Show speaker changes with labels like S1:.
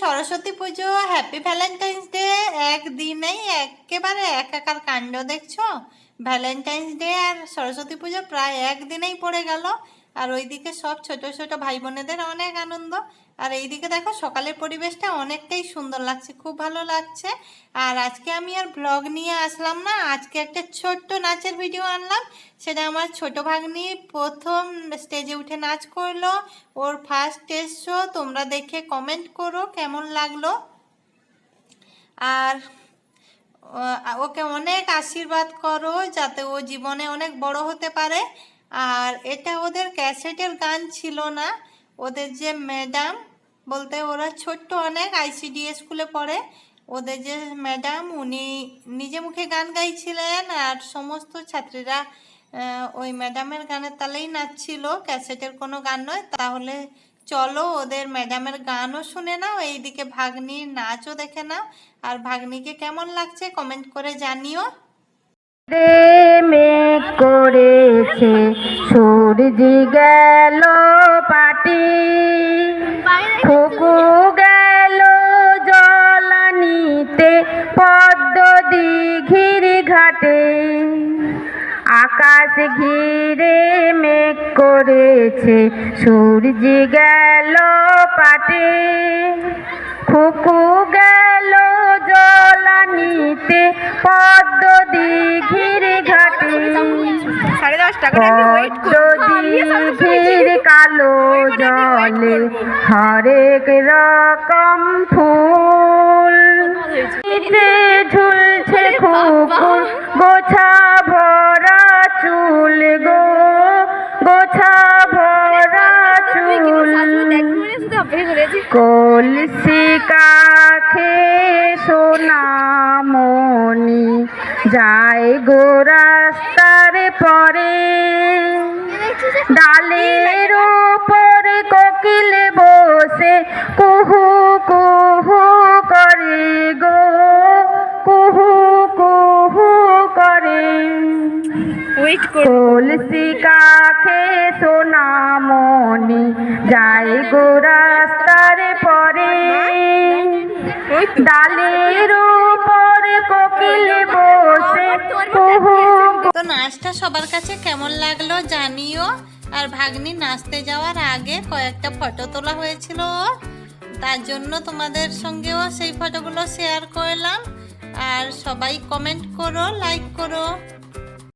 S1: সরস্বতী পুজো happy Valentine's day একদিনেই একেবারে একাকার কাণ্ড দেখছ? ভ্যালেন্টাইন্স ডে আর সরস্বতী পুজো প্রায় একদিনেই পড়ে গেল। আর ওইদিকে সব ছোট ছোট ভাই বোনেদের অনেক আনন্দ। আর এইদিকে দেখো সকালের পরিবেশটা অনেকটাই সুন্দর লাগছে, খুব ভালো লাগছে। আর আজকে আমি আর ব্লগ নিয়ে আসলাম না, আজকে একটা ছোট্ট নাচের ভিডিও আনলাম। সেটা আমার ছোট ভাগ্নি প্রথম স্টেজে উঠে নাচ করল। ওর ফার্স্ট স্টেজ শো তোমরা দেখে কমেন্ট করো কেমন লাগল। আর ওকে অনেক আশীর্বাদ করো যাতে ও জীবনে অনেক বড় হতে পারে। আর এটা ওদের ক্যাসেটের গান ছিল না। ওদের যে ম্যাডাম বলতে ওরা ছোট্ট অনেক আইসিডি স্কুলে পড়ে। ওদের যে ম্যাডাম উনি নিজে মুখে গান গাইছিলেন আর সমস্ত ছাত্রীরা ওই ম্যাডামের গানের তালেই নাচছিল। ক্যাসেটের কোনো গান নয়। তাহলে চলো ওদের ম্যাডামের গানও শুনে নাও, এইদিকে ভাগ্নির নাচও দেখে নাও। আর ভাগ্নিকে কেমন লাগছে কমেন্ট করে জানিও।
S2: মেঘ করেছে, সূর্য গেল পাটি। ফুকু গেল জলানিতে, পদ্ম দিঘির ঘাটে। আকাশ ঘিরে মেঘ করেছে, সূর্য গেল পাটে। ফুকু গেল পদ্ম দিঘির কালো জলে হরেক রকম ফুল ঝুলছে খুকুর। গোছা ভরা চুল গো গোছা ভরা চুল। কলসি কাখে সোনামণি যায় গো রাস্তার পরে ডালের ওপর কোকিল বসে কুহু কুহু করে গো কুহু কুহু করে।
S3: ওয়েট
S2: কলসি কাখে সোনামণি যায় গো রাস্তার পরে। ডালের উপর কোকিল বসে কুহু
S1: নাচটা সবার কাছে কেমন লাগল জানিও। আর ভাগ্নি নাচতে যাওয়ার আগে কয়েকটা ফটো তোলা হয়েছিল। তার জন্য তোমাদের সঙ্গেও সেই ফটোগুলো শেয়ার করলাম। আর সবাই কমেন্ট করো লাইক করো।